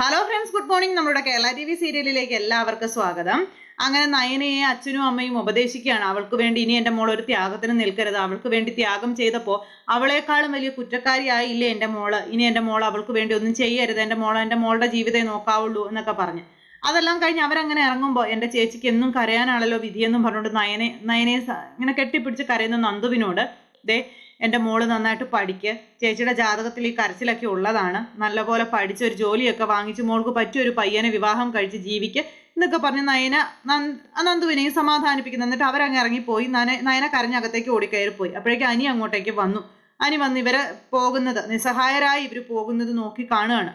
Hello friends good morning നമ്മുടെ Kerala T V സീരിയലിലേക്ക് എല്ലാവർക്കും സ്വാഗതം. അങ്ങനെ നയനയെ അച്ഛനും അമ്മയും ഉപദേശിക്കുകയാണ്. അവൾക്ക് വേണ്ടി ഇനി എന്റെ മോൾ ഒരു ത്യാഗത്തിന് നിൽക്കരുത്. അവൾക്ക് വേണ്ടി ത്യാഗം ചെയ്തപ്പോൾ അവളെക്കാളും വലിയ കുറ്റക്കാരിയായില്ലേ എന്റെ മോൾ? ഇനി എന്റെ മോൾ അവൾക്ക് വേണ്ടി ഒന്നും ചെയ്യരുത്. എന്റെ മോൾ എന്റെ മോളുടെ ജീവിതം നോക്കാവുള്ളൂ എന്നൊക്കെ പറഞ്ഞ്. അതെല്ലാം കഴിഞ്ഞ് അവരങ്ങനെ ഇറങ്ങുമ്പോൾ എന്റെ ചേച്ചിക്ക് എന്നും കരയാനാണല്ലോ വിധിയെന്നും പറഞ്ഞുകൊണ്ട് നയനെ നയനെ ഇങ്ങനെ കെട്ടിപ്പിടിച്ച് കരയുന്ന നന്ദുവിനോട് ദേ എന്റെ മോൾ നന്നായിട്ട് പഠിക്ക്. ചേച്ചിയുടെ ജാതകത്തിൽ ഈ കരച്ചിലൊക്കെ ഉള്ളതാണ്. നല്ലപോലെ പഠിച്ച് ഒരു ജോലിയൊക്കെ വാങ്ങിച്ച് മോൾക്ക് പറ്റിയ ഒരു പയ്യനെ വിവാഹം കഴിച്ച് ജീവിക്ക് എന്നൊക്കെ പറഞ്ഞ് നയന നന്ദ നന്ദുവിനെയും സമാധാനിപ്പിക്കുന്നു. എന്നിട്ട് അവരങ്ങ് ഇറങ്ങിപ്പോയി. നന നയന കരഞ്ഞകത്തേക്ക് ഓടിക്കയറിപ്പോയി. അപ്പോഴേക്കും അനി അങ്ങോട്ടേക്ക് വന്നു. അനി വന്ന് ഇവരെ പോകുന്നത് നിസ്സഹായരായി ഇവർ പോകുന്നത് നോക്കി കാണുകയാണ്.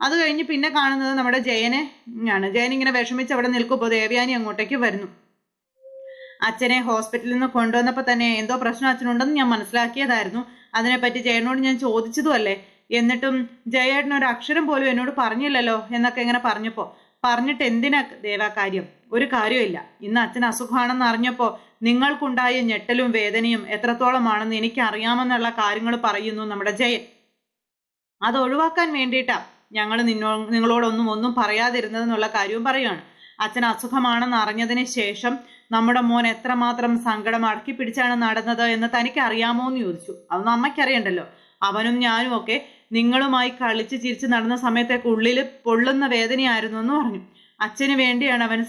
അത് കഴിഞ്ഞ് പിന്നെ കാണുന്നത് നമ്മുടെ ജയനെ ആണ് ജയൻ ഇങ്ങനെ വിഷമിച്ച് അവിടെ നിൽക്കുമ്പോൾ ദേവയാനി അങ്ങോട്ടേക്ക് വരുന്നു. അച്ഛനെ ഹോസ്പിറ്റലിൽ നിന്ന് കൊണ്ടുവന്നപ്പോൾ തന്നെ എന്തോ പ്രശ്നം അച്ഛനുണ്ടെന്ന് ഞാൻ മനസ്സിലാക്കിയതായിരുന്നു. അതിനെപ്പറ്റി ജയനോട് ഞാൻ ചോദിച്ചതുമല്ലേ? എന്നിട്ടും ജയേട്ടൻ ഒരു അക്ഷരം പോലും എന്നോട് പറഞ്ഞില്ലല്ലോ എന്നൊക്കെ ഇങ്ങനെ പറഞ്ഞപ്പോൾ പറഞ്ഞിട്ട് എന്തിനാ ദേവാ കാര്യം? ഒരു കാര്യമില്ല ഇന്ന് അച്ഛൻ അസുഖമാണെന്ന് അറിഞ്ഞപ്പോൾ നിങ്ങൾക്കുണ്ടായ ഞെട്ടലും വേദനയും എത്രത്തോളമാണെന്ന് എനിക്കറിയാമെന്നുള്ള കാര്യങ്ങൾ പറയുന്നു നമ്മുടെ ജയൻ അത് ഒഴിവാക്കാൻ വേണ്ടിയിട്ടാ ഞങ്ങൾ നിന്നോ നിങ്ങളോടൊന്നും ഒന്നും പറയാതിരുന്നതെന്നുള്ള കാര്യവും പറയുകയാണ്. അച്ഛൻ അസുഖമാണെന്ന് അറിഞ്ഞതിന് ശേഷം നമ്മുടെ മോൻ എത്രമാത്രം സങ്കടം അടക്കി പിടിച്ചാണ് നടന്നത് എന്ന് തനിക്ക് അറിയാമോ എന്ന് ചോദിച്ചു. അതൊന്നും അമ്മയ്ക്കറിയണ്ടല്ലോ. അവനും ഞാനും ഒക്കെ നിങ്ങളുമായി കളിച്ച് ചിരിച്ച് നടന്ന സമയത്തൊക്കെ ഉള്ളിൽ പൊള്ളുന്ന വേദനയായിരുന്നു എന്ന് പറഞ്ഞു. അച്ഛന് വേണ്ടിയാണ് അവൻ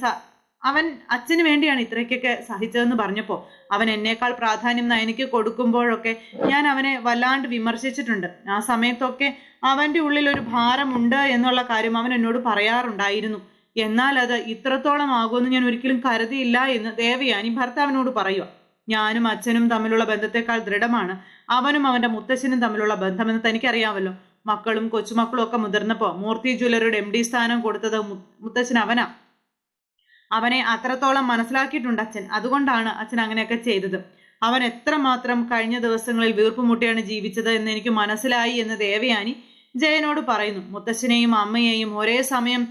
അവൻ അച്ഛന് വേണ്ടിയാണ് ഇത്രയ്ക്കൊക്കെ സഹിച്ചതെന്ന് പറഞ്ഞപ്പോൾ അവൻ എന്നേക്കാൾ പ്രാധാന്യം എനിക്ക് കൊടുക്കുമ്പോഴൊക്കെ ഞാൻ അവനെ വല്ലാണ്ട് വിമർശിച്ചിട്ടുണ്ട്. ആ സമയത്തൊക്കെ അവന്റെ ഉള്ളിൽ ഒരു ഭാരമുണ്ട് എന്നുള്ള കാര്യം അവൻ എന്നോട് പറയാറുണ്ടായിരുന്നു. എന്നാൽ അത് ഇത്രത്തോളം ആകുമെന്ന് ഞാൻ ഒരിക്കലും കരുതിയില്ല എന്ന് ദേവയാനി ഭർത്താവിനോട് പറയുക. ഞാനും അച്ഛനും തമ്മിലുള്ള ബന്ധത്തെക്കാൾ ദൃഢമാണ്. അവനും അവന്റെ മുത്തശ്ശനും തമ്മിലുള്ള ബന്ധമെന്ന് തനിക്കറിയാമല്ലോ. മക്കളും കൊച്ചുമക്കളും ഒക്കെ മുതിർന്നപ്പോൾ മൂർത്തി ജ്വല്ലറിയുടെ എം ഡി സ്ഥാനം കൊടുത്തത് മുത്തച്ഛൻ അവനാ. അവനെ അത്രത്തോളം മനസ്സിലാക്കിയിട്ടുണ്ട് അച്ഛൻ. അതുകൊണ്ടാണ് അച്ഛൻ അങ്ങനെയൊക്കെ ചെയ്തത്. അവൻ എത്രമാത്രം കഴിഞ്ഞ ദിവസങ്ങളിൽ വീർപ്പുമുട്ടിയാണ് ജീവിച്ചത് എന്ന് എനിക്ക് മനസ്സിലായി എന്ന് ദേവയാനി ജയനോട് പറയുന്നു. മുത്തച്ഛനെയും അമ്മയെയും ഒരേ സമയം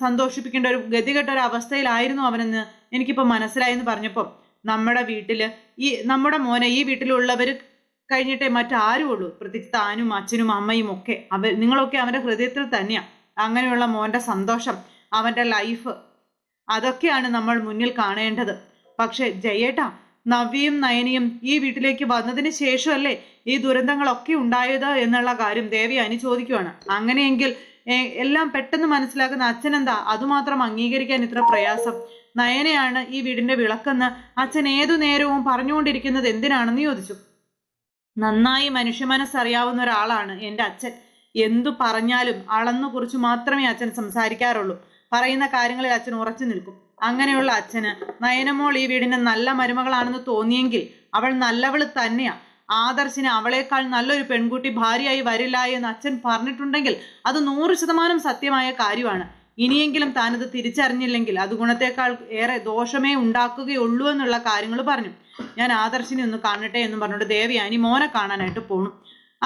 സന്തോഷിപ്പിക്കേണ്ട ഒരു ഗതികെട്ട ഒരു അവസ്ഥയിലായിരുന്നു അവനെന്ന് എനിക്കിപ്പോൾ മനസ്സിലായി എന്ന് പറഞ്ഞപ്പോൾ നമ്മുടെ വീട്ടിൽ ഈ നമ്മുടെ മോനെ ഈ വീട്ടിലുള്ളവർ കഴിഞ്ഞിട്ടേ മറ്റാരും ഉള്ളൂ പ്രത്യേകിച്ച് താനും അച്ഛനും അമ്മയും ഒക്കെ. അവർ നിങ്ങളൊക്കെ അവന്റെ ഹൃദയത്തിൽ തന്നെയാണ് അങ്ങനെയുള്ള മോന്റെ സന്തോഷം അവന്റെ ലൈഫ് അതൊക്കെയാണ് നമ്മൾ മുന്നിൽ കാണേണ്ടത്. പക്ഷെ ജയേട്ട നവ്യയും നയനിയും ഈ വീട്ടിലേക്ക് വന്നതിന് ശേഷമല്ലേ ഈ ദുരന്തങ്ങളൊക്കെ ഉണ്ടായത് എന്നുള്ള കാര്യം ദേവി അനുചോദിക്കുവാണ്. അങ്ങനെയെങ്കിൽ എല്ലാം പെട്ടെന്ന് മനസ്സിലാക്കുന്ന അച്ഛനെന്താ? അതുമാത്രം അംഗീകരിക്കാൻ ഇത്ര പ്രയാസം. നയനയാണ് ഈ വീടിന്റെ വിളക്കെന്ന് അച്ഛൻ ഏതു നേരവും പറഞ്ഞുകൊണ്ടിരിക്കുന്നത് എന്തിനാണെന്ന് ചോദിച്ചു. നന്നായി മനുഷ്യ മനസ്സറിയാവുന്ന ഒരാളാണ് എന്റെ അച്ഛൻ. എന്തു പറഞ്ഞാലും അളന്നു കുറിച്ച് മാത്രമേ അച്ഛൻ സംസാരിക്കാറുള്ളൂ. പറയുന്ന കാര്യങ്ങളിൽ അച്ഛൻ ഉറച്ചു നിൽക്കും. അങ്ങനെയുള്ള അച്ഛന് നയനമോൾ ഈ വീടിന് നല്ല മരുമകളാണെന്ന് തോന്നിയെങ്കിൽ അവൾ നല്ലവൾ തന്നെയാ. ആദർശിന് അവളേക്കാൾ നല്ലൊരു പെൺകുട്ടി ഭാര്യയായി വരില്ല എന്ന് അച്ഛൻ പറഞ്ഞിട്ടുണ്ടെങ്കിൽ അത് നൂറ് ശതമാനം സത്യമായ കാര്യമാണ്. ഇനിയെങ്കിലും താനത് തിരിച്ചറിഞ്ഞില്ലെങ്കിൽ അത് ഗുണത്തേക്കാൾ ഏറെ ദോഷമേ ഉണ്ടാക്കുകയുള്ളൂ എന്നുള്ള കാര്യങ്ങൾ പറഞ്ഞു. ഞാൻ ആദർശിനെ ഒന്ന് കാണട്ടെ എന്ന് പറഞ്ഞുകൊണ്ട് ദേവയാനി മോനെ കാണാനായിട്ട് പോണു.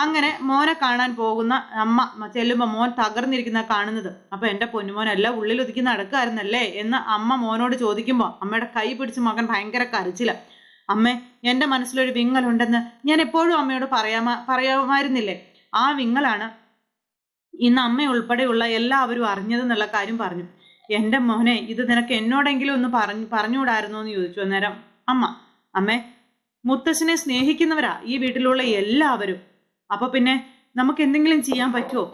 അങ്ങനെ മോനെ കാണാൻ പോകുന്ന അമ്മ ചെല്ലുമ്പോൾ മോൻ തകർന്നിരിക്കുന്ന കാണുന്നത്. അപ്പൊ എന്റെ പൊന്നുമോനല്ല ഉള്ളിലൊതുക്കി നടക്കായിരുന്നല്ലേ എന്ന് അമ്മ മോനോട് ചോദിക്കുമ്പോൾ അമ്മയുടെ കൈ പിടിച്ച് മകൻ ഭയങ്കര കരച്ചില. അമ്മേ എന്റെ മനസ്സിലൊരു വിങ്ങലുണ്ടെന്ന് ഞാൻ എപ്പോഴും അമ്മയോട് പറയാമാ പറയാമായിരുന്നില്ലേ? ആ വിങ്ങലാണ് ഇന്ന് അമ്മ ഉൾപ്പെടെയുള്ള എല്ലാവരും അറിഞ്ഞതെന്നുള്ള കാര്യം പറഞ്ഞു. എന്റെ മോനെ ഇത് നിനക്ക് എന്നോടെങ്കിലും ഒന്ന് പറഞ്ഞു പറഞ്ഞുകൂടായിരുന്നോ എന്ന് ചോദിച്ചു അന്നേരം അമ്മ അമ്മേ മുത്തശ്ശനെ സ്നേഹിക്കുന്നവരാ ഈ വീട്ടിലുള്ള എല്ലാവരും. അപ്പൊ പിന്നെ നമുക്ക് എന്തെങ്കിലും ചെയ്യാൻ പറ്റുമോ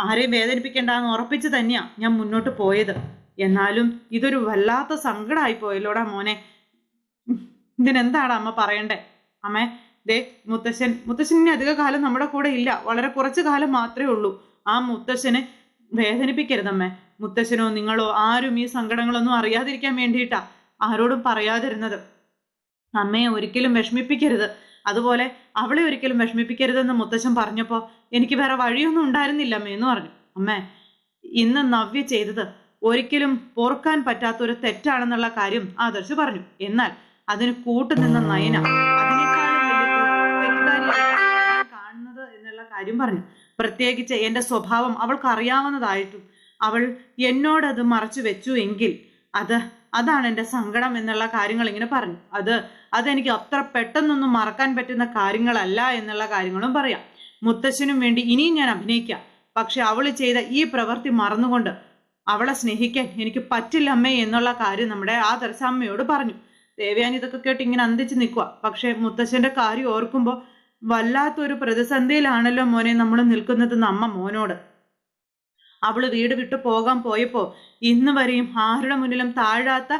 ആരെയും വേദനിപ്പിക്കേണ്ടെന്ന് ഉറപ്പിച്ച് തന്നെയാ ഞാൻ മുന്നോട്ട് പോയത്. എന്നാലും ഇതൊരു വല്ലാത്ത സങ്കടമായി പോയല്ലോടാ മോനെ. ഉം, ഇതിനെന്താടാ അമ്മ പറയണ്ടേ? അമ്മേ ദേ മുത്തശ്ശൻ. ഇനി അധിക കാലം നമ്മുടെ കൂടെ ഇല്ല. വളരെ കുറച്ച് കാലം മാത്രമേ ഉള്ളൂ. ആ മുത്തശ്ശനെ വേദനിപ്പിക്കരുതമ്മേ. മുത്തശ്ശനോ നിങ്ങളോ ആരും ഈ സങ്കടങ്ങളൊന്നും അറിയാതിരിക്കാൻ വേണ്ടിയിട്ടാ ആരോടും പറയാതിരുന്നത്. അമ്മയെ ഒരിക്കലും വിഷമിപ്പിക്കരുത്. അതുപോലെ അവളെ ഒരിക്കലും വിഷമിപ്പിക്കരുതെന്ന് മുത്തശ്ശൻ പറഞ്ഞപ്പോൾ എനിക്ക് വേറെ വഴിയൊന്നും ഉണ്ടായിരുന്നില്ല അമ്മ എന്ന് പറഞ്ഞു. അമ്മേ ഇന്ന് നവ്യ ചെയ്തത് ഒരിക്കലും പോർക്കാൻ പറ്റാത്തൊരു തെറ്റാണെന്നുള്ള കാര്യം ആദർശ് പറഞ്ഞു. എന്നാൽ അതിന് കൂട്ടുനിന്ന നയന. കാണുന്നത് എന്നുള്ള കാര്യം പറഞ്ഞു. പ്രത്യേകിച്ച് എന്റെ സ്വഭാവം അവൾക്ക് അറിയാവുന്നതായിട്ടും അവൾ എന്നോടത് മറച്ചു വെച്ചു എങ്കിൽ അത് അതാണ് എന്റെ സങ്കടം എന്നുള്ള കാര്യങ്ങൾ ഇങ്ങനെ പറഞ്ഞു. അത് അതെനിക്ക് അത്ര പെട്ടെന്നൊന്നും മറക്കാൻ പറ്റുന്ന കാര്യങ്ങളല്ല എന്നുള്ള കാര്യങ്ങളും പറയാം. മുത്തശ്ശനും വേണ്ടി ഇനിയും ഞാൻ അഭിനയിക്കാം. പക്ഷെ അവൾ ചെയ്ത ഈ പ്രവൃത്തി മറന്നുകൊണ്ട് അവളെ സ്നേഹിക്കാൻ എനിക്ക് പറ്റില്ലമ്മേ എന്നുള്ള കാര്യം നമ്മുടെ ആ അമ്മയോട് പറഞ്ഞു. ദേവയാനി ഇതൊക്കെ കേട്ട് ഇങ്ങനെ അന്തിച്ച് നിൽക്കുക പക്ഷെ മുത്തശ്ശന്റെ കാര്യം ഓർക്കുമ്പോൾ വല്ലാത്തൊരു പ്രതിസന്ധിയിലാണല്ലോ മോനെ നമ്മൾ നിൽക്കുന്നത് അമ്മ മോനോട്. അവൾ വീട് വിട്ടു പോകാൻ പോയപ്പോ ഇന്ന് വരെയും ആരുടെ മുന്നിലും താഴാത്ത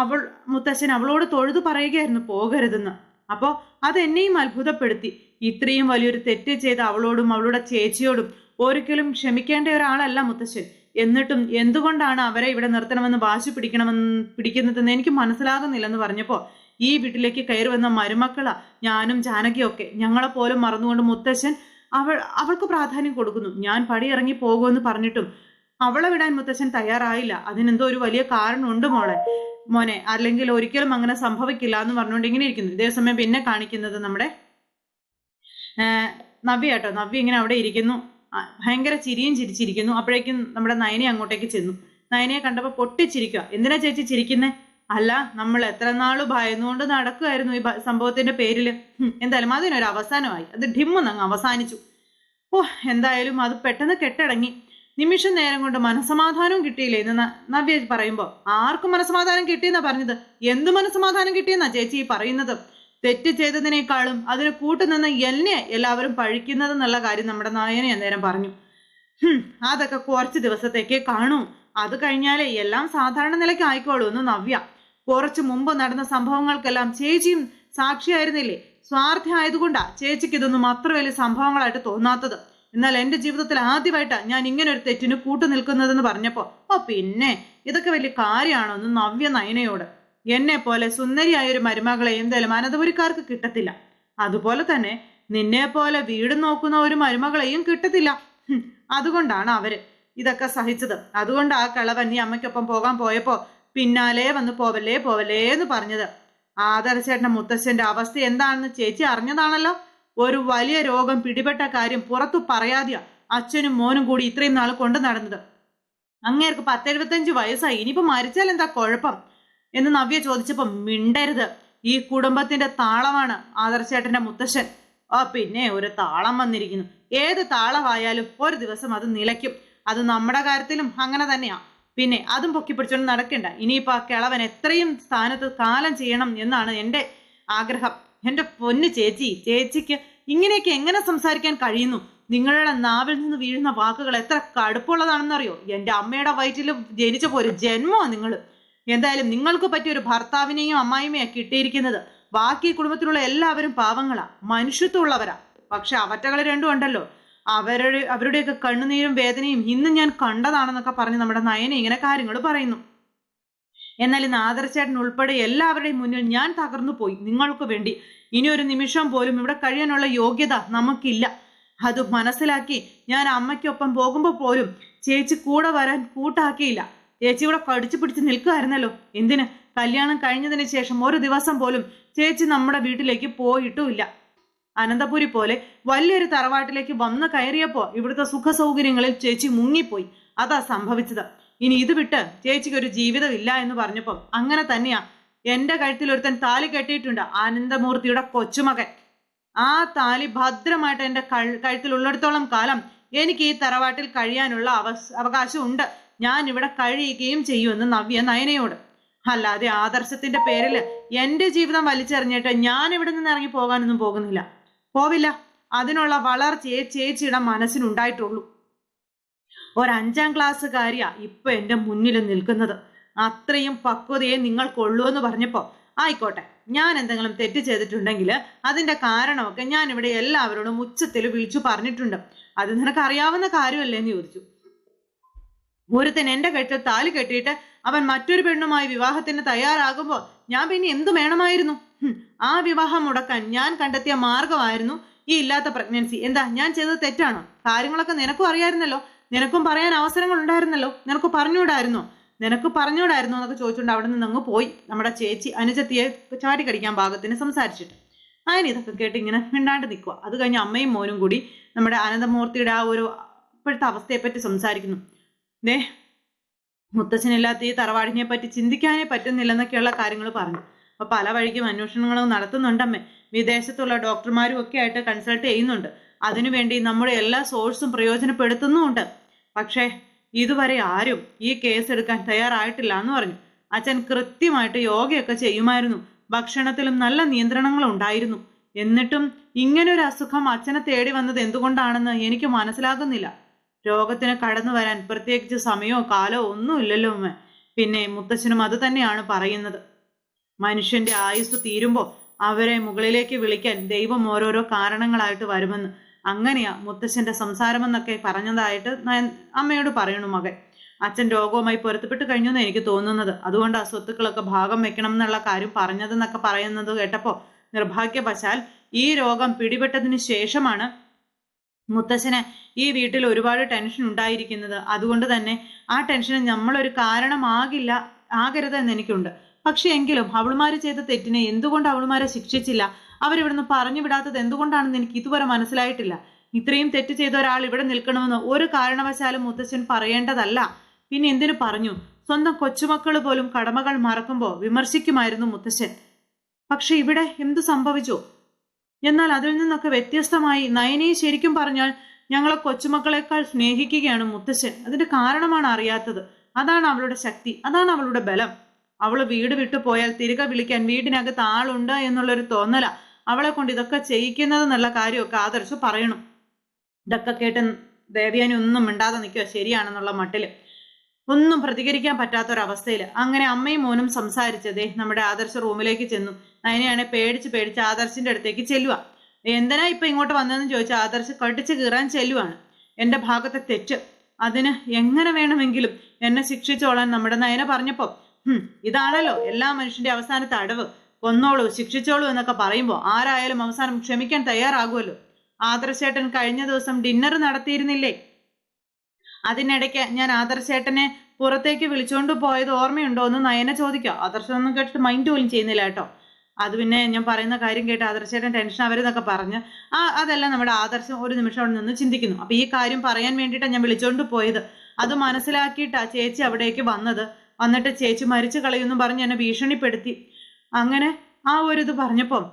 അവൾ മുത്തശ്ശൻ അവളോട് തൊഴുതു പറയുകയായിരുന്നു പോകരുതെന്ന്. അപ്പോൾ അതെന്നെയും അത്ഭുതപ്പെടുത്തി. ഇത്രയും വലിയൊരു തെറ്റ് ചെയ്ത അവളോടും അവളുടെ ചേച്ചിയോടും ഒരിക്കലും ക്ഷമിക്കേണ്ട ഒരാളല്ല മുത്തശ്ശൻ. എന്നിട്ടും എന്തുകൊണ്ടാണ് അവരെ ഇവിടെ നിർത്തണമെന്ന് വാശി പിടിക്കണമെന്ന് പിടിക്കുന്നതെന്ന് എനിക്ക് മനസ്സിലാകുന്നില്ലെന്ന് പറഞ്ഞപ്പോൾ ഈ വീട്ടിലേക്ക് കയറി വന്ന മരുമക്കളാ ഞാനും ജാനകിയൊക്കെ ഞങ്ങളെപ്പോലും മറന്നുകൊണ്ട് മുത്തശ്ശൻ അവൾ അവൾക്ക് പ്രാധാന്യം കൊടുക്കുന്നു. ഞാൻ പടി പടിയിറങ്ങി പോകുമെന്ന് പറഞ്ഞിട്ടും അവളെ വിടാൻ മുത്തശ്ശൻ തയ്യാറായില്ല. അതിനെന്തോ ഒരു വലിയ കാരണമുണ്ട് മോളെ. മോനെ അല്ലെങ്കിൽ ഒരിക്കലും അങ്ങനെ സംഭവിക്കില്ല എന്ന് പറഞ്ഞുകൊണ്ട് ഇങ്ങനെ ഇരിക്കുന്നു. ഇതേസമയം പിന്നെ കാണിക്കുന്നത് നമ്മുടെ നവ്യ കേട്ടോ. നവ്യ ഇങ്ങനെ അവിടെ ഇരിക്കുന്നു. ഭയങ്കര ചിരിയും ചിരിച്ചിരിക്കുന്നു. അപ്പോഴേക്കും നമ്മുടെ നയനെ അങ്ങോട്ടേക്ക് ചെന്നു. നയനയെ കണ്ടപ്പോൾ പൊട്ടിച്ചിരിക്കുക എന്തിനാ ചേച്ചി ചിരിക്കുന്നേ? അല്ല നമ്മൾ എത്ര നാൾ ഭയന്നുകൊണ്ട് നടക്കുമായിരുന്നു ഈ സംഭവത്തിന്റെ പേരിൽ എന്തായാലും അതിനൊരു അവസാനമായി. അത് ഡിമ്മെന്നങ്ങ് അവസാനിച്ചു. ഓ എന്തായാലും അത് പെട്ടെന്ന് കെട്ടടങ്ങി. നിമിഷം നേരം കൊണ്ട് മനസമാധാനവും കിട്ടിയില്ലേ? എന്ന് നവ്യ പറയുമ്പോൾ ആർക്കും മനസമാധാനം കിട്ടിയെന്നാ പറഞ്ഞത്? എന്ത് മനസമാധാനം കിട്ടിയെന്നാ ചേച്ചി ഈ പറയുന്നത്? തെറ്റ് ചെയ്തതിനേക്കാളും അതിന് കൂട്ടുനിന്ന് എന്നെ എല്ലാവരും പഴിക്കുന്നത് എന്നുള്ള കാര്യം നമ്മുടെ നായനെ അന്നേരം പറഞ്ഞു. അതൊക്കെ കുറച്ച് ദിവസത്തേക്കേ കാണൂ. അത് കഴിഞ്ഞാലേ എല്ലാം സാധാരണ നിലയ്ക്ക് ആയിക്കോളൂ എന്ന് നവ്യ. കുറച്ച് മുമ്പ് നടന്ന സംഭവങ്ങൾക്കെല്ലാം ചേച്ചിയും സാക്ഷിയായിരുന്നില്ലേ? സ്വാർത്ഥ ആയതുകൊണ്ടാ ചേച്ചിക്ക് ഇതൊന്നും അത്ര വലിയ സംഭവങ്ങളായിട്ട് തോന്നാത്തത്. എന്നാൽ എന്റെ ജീവിതത്തിൽ ആദ്യമായിട്ട് ഞാൻ ഇങ്ങനെ ഒരു തെറ്റിന് കൂട്ടു നിൽക്കുന്നതെന്ന് പറഞ്ഞപ്പോ ഓ പിന്നെ ഇതൊക്കെ വലിയ കാര്യമാണോ എന്ന് നവ്യ നയനയോട്. എന്നെ പോലെ സുന്ദരിയായ ഒരു മരുമകളെ എന്തായാലും അനന്തപുരിക്കാർക്ക് കിട്ടത്തില്ല. അതുപോലെ തന്നെ നിന്നെ പോലെ വീട് നോക്കുന്ന ഒരു മരുമകളെയും കിട്ടത്തില്ല. അതുകൊണ്ടാണ് അവർ ഇതൊക്കെ സഹിച്ചത്. അതുകൊണ്ട് ആ കളവൻ നീ അമ്മയ്ക്കൊപ്പം പോകാൻ പോയപ്പോ പിന്നാലെ വന്ന് പോവല്ലേ പോവല്ലേ എന്ന് പറഞ്ഞത്. ആദർശേട്ടന്റെ മുത്തശ്ശന്റെ അവസ്ഥ എന്താണെന്ന് ചേച്ചി അറിഞ്ഞതാണല്ലോ. ഒരു വലിയ രോഗം പിടിപെട്ട കാര്യം പുറത്തു പറയാതെയാ അച്ഛനും മോനും കൂടി ഇത്രയും നാൾ കൊണ്ടു നടന്നത്. അങ്ങേർക്ക് പത്തെഴുപത്തഞ്ച് വയസ്സായി. ഇനിയിപ്പോ മരിച്ചാൽ എന്താ കുഴപ്പം? എന്ന് നവ്യ ചോദിച്ചപ്പോൾ മിണ്ടരുത്. ഈ കുടുംബത്തിന്റെ താളമാണ് ആദർശേട്ടന്റെ മുത്തശ്ശൻ. ആ പിന്നെ ഒരു താളം വന്നിരിക്കുന്നു. ഏത് താളമായാലും ഒരു ദിവസം അത് നിലയ്ക്കും. അത് നമ്മുടെ കാര്യത്തിലും അങ്ങനെ തന്നെയാ. പിന്നെ അതും പൊക്കി പിടിച്ചോണ്ട് നടക്കണ്ട. ഇനിയിപ്പോ ആ കിളവൻ എത്രയും സ്ഥാനത്ത് കാലം ചെയ്യണം എന്നാണ് എന്റെ ആഗ്രഹം. എന്റെ പൊന്ന് ചേച്ചി ചേച്ചിക്ക് ഇങ്ങനെയൊക്കെ എങ്ങനെ സംസാരിക്കാൻ കഴിയുന്നു? നിങ്ങളുടെ നാവിൽ നിന്ന് വീഴുന്ന വാക്കുകൾ എത്ര കടുപ്പുള്ളതാണെന്നറിയോ എന്റെ അമ്മയുടെ വയറ്റിൽ ജനിച്ച ഒരു ജന്മമാണ് നിങ്ങൾ എന്തായാലും നിങ്ങൾക്ക് പറ്റിയ ഒരു ഭർത്താവിനെയും അമ്മായിമയാണ് കിട്ടിയിരിക്കുന്നത്. ബാക്കി കുടുംബത്തിലുള്ള എല്ലാവരും പാവങ്ങളാ. മനുഷ്യത്വമുള്ളവരാ. പക്ഷെ അവറ്റകൾ രണ്ടും ഉണ്ടല്ലോ. അവരുടെ അവരുടെയൊക്കെ കണ്ണുനീരും വേദനയും ഇന്ന് ഞാൻ കണ്ടതാണെന്നൊക്കെ പറഞ്ഞ് നമ്മുടെ നയന ഇങ്ങനെ കാര്യങ്ങൾ പറയുന്നു. എന്നാൽ ഇന്ന് ആദർശേട്ടൻ ഉൾപ്പെടെ എല്ലാവരുടെയും മുന്നിൽ ഞാൻ തകർന്നു പോയി. നിങ്ങൾക്ക് വേണ്ടി ഇനി ഒരു നിമിഷം പോലും ഇവിടെ കഴിയാനുള്ള യോഗ്യത നമുക്കില്ല. അത് മനസ്സിലാക്കി ഞാൻ അമ്മയ്ക്കൊപ്പം പോകുമ്പോൾ പോലും ചേച്ചി കൂടെ വരാൻ കൂട്ടാക്കിയില്ല. ചേച്ചി ഇവിടെ കടിച്ചു പിടിച്ച് നിൽക്കുമായിരുന്നല്ലോ എന്തിന്? കല്യാണം കഴിഞ്ഞതിന് ശേഷം ഒരു ദിവസം പോലും ചേച്ചി നമ്മുടെ വീട്ടിലേക്ക് പോയിട്ടുമില്ല. അനന്തപുരി പോലെ വലിയൊരു തറവാട്ടിലേക്ക് വന്ന് കയറിയപ്പോൾ ഇവിടുത്തെ സുഖ സൗകര്യങ്ങളിൽ ചേച്ചി മുങ്ങിപ്പോയി. അതാ സംഭവിച്ചത്. ഇനി ഇത് വിട്ട് ചേച്ചിക്ക് ഒരു ജീവിതമില്ല എന്ന് പറഞ്ഞപ്പോൾ അങ്ങനെ തന്നെയാ. എന്റെ കഴുത്തിൽ ഒരുത്തൻ താലി കെട്ടിയിട്ടുണ്ട് ആനന്ദമൂർത്തിയുടെ കൊച്ചുമകൻ. ആ താലി ഭദ്രമായിട്ട് കഴു- കഴുത്തിൽ ഉള്ളിടത്തോളം കാലം എനിക്ക് ഈ തറവാട്ടിൽ കഴിയാനുള്ള അവകാശമുണ്ട്. ഞാൻ ഇവിടെ കഴിയുകയും ചെയ്യുമെന്ന് നവ്യ നയനയോട്. അല്ലാതെ ആദർശത്തിന്റെ പേരിൽ എന്റെ ജീവിതം വലിച്ചെറിഞ്ഞിട്ട് ഞാൻ ഇവിടെ നിന്ന് ഇറങ്ങി പോകാനൊന്നും പോകുന്നില്ല. പോവില്ല. അതിനുള്ള വളർച്ചയെ ചേച്ചിയുടെ മനസ്സിനുണ്ടായിട്ടുള്ളൂ. ഒരഞ്ചാം ക്ലാസ്സുകാരിയാ ഇപ്പൊ എന്റെ മുന്നിൽ നിൽക്കുന്നത്. അത്രയും പക്വതയെ നിങ്ങൾ എന്ന് പറഞ്ഞപ്പോ ആയിക്കോട്ടെ ഞാൻ എന്തെങ്കിലും തെറ്റ് ചെയ്തിട്ടുണ്ടെങ്കിൽ അതിന്റെ കാരണമൊക്കെ ഞാൻ ഇവിടെ എല്ലാവരോടും ഉച്ചത്തിൽ വിളിച്ചു പറഞ്ഞിട്ടുണ്ട്. അത് നിനക്ക് അറിയാവുന്ന കാര്യമല്ലേ എന്ന് ചോദിച്ചു. ഒരുത്തൻ എന്റെ കഴുത്തിൽ താലി കെട്ടിയിട്ട് അവൻ മറ്റൊരു പെണ്ണുമായി വിവാഹത്തിന് തയ്യാറാകുമ്പോൾ ഞാൻ പിന്നെ എന്തു വേണമായിരുന്നു? ആ വിവാഹം മുടക്കാൻ ഞാൻ കണ്ടെത്തിയ മാർഗമായിരുന്നു ഈ ഇല്ലാത്ത പ്രഗ്നൻസി എന്താ ഞാൻ ചെയ്തത് തെറ്റാണോ? കാര്യങ്ങളൊക്കെ നിനക്കും അറിയായിരുന്നല്ലോ. നിനക്കും പറയാൻ അവസരങ്ങൾ ഉണ്ടായിരുന്നല്ലോ നിനക്ക് പറഞ്ഞുകൂടായിരുന്നോ നിനക്ക് പറഞ്ഞുകൂടായിരുന്നോ എന്നൊക്കെ ചോദിച്ചുകൊണ്ട് അവിടെ നിന്ന് അങ്ങ് പോയി. നമ്മുടെ ചേച്ചി അനുജത്തിയെ ചാടി കടിക്കാൻ പാകത്തിന് സംസാരിച്ചിട്ട്. അതിന് ഇതൊക്കെ കേട്ട് ഇങ്ങനെ മിണ്ടാണ്ട് നിൽക്കുക അത് കഴിഞ്ഞ് അമ്മയും മോനും കൂടി നമ്മുടെ അനന്തമൂർത്തിയുടെ ആ ഒരു ഇപ്പോഴത്തെ അവസ്ഥയെപ്പറ്റി സംസാരിക്കുന്നു. ദേ മുത്തച്ഛനില്ലാത്ത ഈ തറവാടിനെ പറ്റി ചിന്തിക്കാനേ പറ്റുന്നില്ലെന്നൊക്കെയുള്ള കാര്യങ്ങൾ പറഞ്ഞു. അപ്പൊ പല വഴിക്കും അന്വേഷണങ്ങളും നടത്തുന്നുണ്ടമ്മേ. വിദേശത്തുള്ള ഡോക്ടർമാരും ഒക്കെ ആയിട്ട് കൺസൾട്ട് ചെയ്യുന്നുണ്ട്. അതിനുവേണ്ടി നമ്മുടെ എല്ലാ സോഴ്സും പ്രയോജനപ്പെടുത്തുന്നുമുണ്ട്. പക്ഷേ ഇതുവരെ ആരും ഈ കേസ് എടുക്കാൻ തയ്യാറായിട്ടില്ല എന്ന് പറഞ്ഞു. അച്ഛൻ കൃത്യമായിട്ട് യോഗയൊക്കെ ചെയ്യുമായിരുന്നു. ഭക്ഷണത്തിലും നല്ല നിയന്ത്രണങ്ങൾ ഉണ്ടായിരുന്നു. എന്നിട്ടും ഇങ്ങനൊരു അസുഖം അച്ഛനെ തേടി വന്നത് എന്തുകൊണ്ടാണെന്ന് എനിക്ക് മനസ്സിലാകുന്നില്ല. രോഗത്തിന് കടന്നു വരാൻ പ്രത്യേകിച്ച് സമയമോ കാലോ ഒന്നുമില്ലല്ലോ അമ്മ പിന്നെ മുത്തച്ഛനും അത് തന്നെയാണ് പറയുന്നത്. മനുഷ്യന്റെ ആയുസ് തീരുമ്പോൾ അവരെ മുകളിലേക്ക് വിളിക്കാൻ ദൈവം ഓരോരോ കാരണങ്ങളായിട്ട് വരുമെന്ന്. അങ്ങനെയാ മുത്തച്ഛന്റെ സംസാരമെന്നൊക്കെ പറഞ്ഞതായിട്ട് ഞാൻ അമ്മയോട് പറയണു മകൻ. അച്ഛൻ രോഗവുമായി പൊരുത്തപ്പെട്ട് കഴിഞ്ഞു എന്ന് എനിക്ക് തോന്നുന്നത്. അതുകൊണ്ട് ആ സ്വത്തുക്കളൊക്കെ ഭാഗം വെക്കണം എന്നുള്ള കാര്യം പറഞ്ഞതെന്നൊക്കെ പറയുന്നത് കേട്ടപ്പോൾ നിർഭാഗ്യവശാൽ ഈ രോഗം പിടിപെട്ടതിന് ശേഷമാണ് മുത്തച്ഛന് ഈ വീട്ടിൽ ഒരുപാട് ടെൻഷൻ ഉണ്ടായിരിക്കുന്നത്. അതുകൊണ്ട് തന്നെ ആ ടെൻഷന് നമ്മളൊരു കാരണമാകില്ല ആകരുത് എന്ന് എനിക്കുണ്ട്. പക്ഷെ എങ്കിലും അവളുമാര് ചെയ്ത തെറ്റിനെ എന്തുകൊണ്ട് അവളുമാരെ ശിക്ഷിച്ചില്ല? അവരിവിടുന്ന് പറഞ്ഞു വിടാത്തത് എന്തുകൊണ്ടാണെന്ന് എനിക്ക് ഇതുവരെ മനസ്സിലായിട്ടില്ല. ഇത്രയും തെറ്റ് ചെയ്ത ഒരാൾ ഇവിടെ നിൽക്കണമെന്ന് ഒരു കാരണവശാലും മുത്തശ്ശൻ പറയേണ്ടതല്ല. പിന്നെ എന്തിനു പറഞ്ഞു? സ്വന്തം കൊച്ചുമക്കൾ പോലും കടമകൾ മറക്കുമ്പോൾ വിമർശിക്കുമായിരുന്നു മുത്തശ്ശൻ. പക്ഷെ ഇവിടെ എന്തു സംഭവിച്ചു? എന്നാൽ അതിൽ നിന്നൊക്കെ വ്യത്യസ്തമായി നയനയെ ശരിക്കും പറഞ്ഞാൽ ഞങ്ങളെ കൊച്ചുമക്കളെക്കാൾ സ്നേഹിക്കുകയാണ് മുത്തശ്ശൻ. അതിന്റെ കാരണമാണ് അറിയാത്തത്. അതാണ് അവളുടെ ശക്തി. അതാണ് അവളുടെ ബലം. അവൾ വീട് വിട്ടു പോയാൽ തിരികെ വിളിക്കാൻ വീടിനകത്ത് ആളുണ്ട് എന്നുള്ളൊരു തോന്നല. അവളെ കൊണ്ട് ഇതൊക്കെ ചെയ്യിക്കുന്നത് എന്നുള്ള കാര്യമൊക്കെ ആദർശ് പറയണം. ഇതൊക്കെ കേട്ട് ദേവ്യാനി ഒന്നും മിണ്ടാതെ നിൽക്കുക ശരിയാണെന്നുള്ള മട്ടിൽ. ഒന്നും പ്രതികരിക്കാൻ പറ്റാത്തൊരവസ്ഥയിൽ അങ്ങനെ അമ്മയും മോനും സംസാരിച്ചതേ നമ്മുടെ ആദർശ റൂമിലേക്ക് ചെന്നു. അതിനെയാണ് പേടിച്ച് പേടിച്ച് ആദർശിന്റെ അടുത്തേക്ക് ചെല്ലുക. എന്തിനാ ഇപ്പൊ ഇങ്ങോട്ട് വന്നതെന്ന് ചോദിച്ചാൽ ആദർശ് കടിച്ച് കീറാൻ ചെല്ലുവാണ്. എന്റെ ഭാഗത്തെ തെറ്റ്. അതിന് എങ്ങനെ വേണമെങ്കിലും എന്നെ ശിക്ഷിച്ചോളാൻ നമ്മുടെ നയന പറഞ്ഞപ്പോ ഹും ഇതാണല്ലോ എല്ലാ മനുഷ്യന്റെ അവസാനത്തെ അടവ്. കൊന്നോളൂ ശിക്ഷിച്ചോളൂ എന്നൊക്കെ പറയുമ്പോൾ ആരായാലും അവസാനം ക്ഷമിക്കാൻ തയ്യാറാകുമല്ലോ ആദർശേട്ടൻ കഴിഞ്ഞ ദിവസം ഡിന്നർ നടത്തിയിരുന്നില്ലേ? അതിനിടയ്ക്ക് ഞാൻ ആദർശേട്ടനെ പുറത്തേക്ക് വിളിച്ചുകൊണ്ട് പോയത് ഓർമ്മയുണ്ടോ എന്ന് നയനെ ചോദിക്കോ. ആദർശനൊന്നും കേട്ടിട്ട് മൈൻഡ് പോലും ചെയ്യുന്നില്ല കേട്ടോ. അത് പിന്നെ ഞാൻ പറയുന്ന കാര്യം കേട്ട് ആദർശേട്ടൻ ടെൻഷൻ അവരെന്നൊക്കെ പറഞ്ഞ് ആ അതെല്ലാം നമ്മുടെ ആദർശം ഒരു നിമിഷം അവിടെ നിന്ന് ചിന്തിക്കുന്നു. അപ്പൊ ഈ കാര്യം പറയാൻ വേണ്ടിയിട്ടാണ് ഞാൻ വിളിച്ചോണ്ട് പോയത്. അത് മനസ്സിലാക്കിയിട്ടാ ചേച്ചി അവിടേക്ക് വന്നത്. വന്നിട്ട് ചേച്ചി മരിച്ചു കളയുമെന്നും പറഞ്ഞ് എന്നെ ഭീഷണിപ്പെടുത്തി. അങ്ങനെ ആ ഒരു ഇത് പറഞ്ഞപ്പം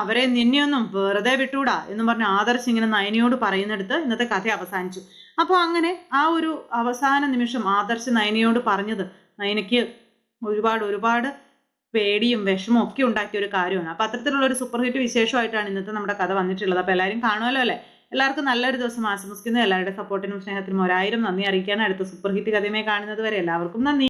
അവരെ നിന്നെയൊന്നും വെറുതെ വിട്ടൂടാ എന്ന് പറഞ്ഞ് ആദർശ് ഇങ്ങനെ നയനിയോട് പറയുന്നിടത്ത് ഇന്നത്തെ കഥ അവസാനിച്ചു. അപ്പോൾ അങ്ങനെ ആ ഒരു അവസാന നിമിഷം ആദർശ് നയനയോട് പറഞ്ഞത് നയനയ്ക്ക് ഒരുപാട് ഒരുപാട് പേടിയും വിഷമവും ഒക്കെ ഉണ്ടാക്കിയ ഒരു കാര്യമാണ്. അപ്പോൾ അത്തരത്തിലുള്ള ഒരു സൂപ്പർ ഹിറ്റ് വിശേഷമായിട്ടാണ് ഇന്നത്തെ നമ്മുടെ കഥ വന്നിട്ടുള്ളത്. അപ്പോൾ എല്ലാവരും കാണുമല്ലോ അല്ലേ? എല്ലാവർക്കും നല്ലൊരു ദിവസം ആശംസിക്കുന്നു. എല്ലാവരുടെ സപ്പോർട്ടിനും സ്നേഹത്തിനും ഒരായിരം നന്ദി അറിയിക്കാൻ അടുത്ത സൂപ്പർ ഹിറ്റ് കഥയുമായി കാണുന്നത് വരെ എല്ലാവർക്കും നന്ദി.